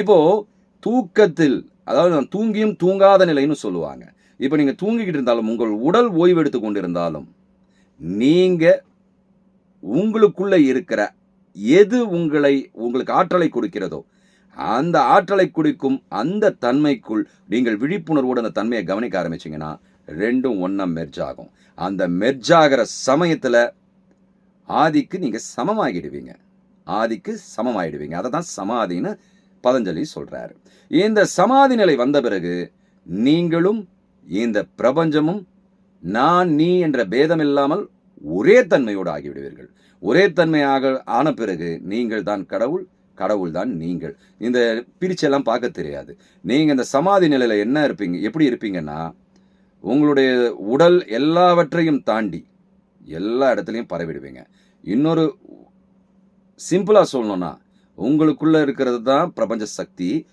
இப்போ தூக்கத்தில் அதாவது நான் தூங்கியும் தூங்காத நிலைன்னு சொல்லுவாங்க. இப்போ நீங்கள் தூங்கிக்கிட்டு இருந்தாலும் உங்கள் உடல் ஓய்வெடுத்து கொண்டிருந்தாலும் நீங்கள் உங்களுக்குள்ளே இருக்கிற எது உங்களை உங்களுக்கு ஆற்றலை கொடுக்கிறதோ அந்த ஆற்றலை குடிக்கும் அந்த தன்மைக்குள் நீங்கள் விழிப்புணர்வோடு அந்த தன்மையை கவனிக்க ஆரம்பிச்சிங்கன்னா ரெண்டும் ஒன்றா மெர்ஜ் ஆகும். அந்த மெர்ஜ் ஆகிற சமயத்தில் ஆதிக்கு நீங்கள் சமமாகிடுவீங்க. ஆதிக்கு சமமாயிடுவீங்க. அதை தான் சமாதின்னு பதஞ்சலி சொல்றார். இந்த சமாதி நிலை வந்த பிறகு நீங்களும் இந்த பிரபஞ்சமும் நான் நீ என்ற பேதம் இல்லாமல் ஒரே தன்மையோடு ஆகிவிடுவீர்கள். ஒரே தன்மையாக ஆன பிறகு நீங்கள் தான் கடவுள் கடவுள் தான் நீங்கள். இந்த பிரிச்செல்லாம் பார்க்க தெரியாது. நீங்கள் இந்த சமாதி நிலையில் என்ன இருப்பீங்க எப்படி இருப்பீங்கன்னா உங்களுடைய உடல் எல்லாவற்றையும் தாண்டி எல்லா இடத்துலையும் பரவிடுவீங்க. இன்னொரு சிம்பிளாக சொல்லணும்னா உங்களுக்குள்ள இருக்கிறது தான் பிரபஞ்ச சக்தி.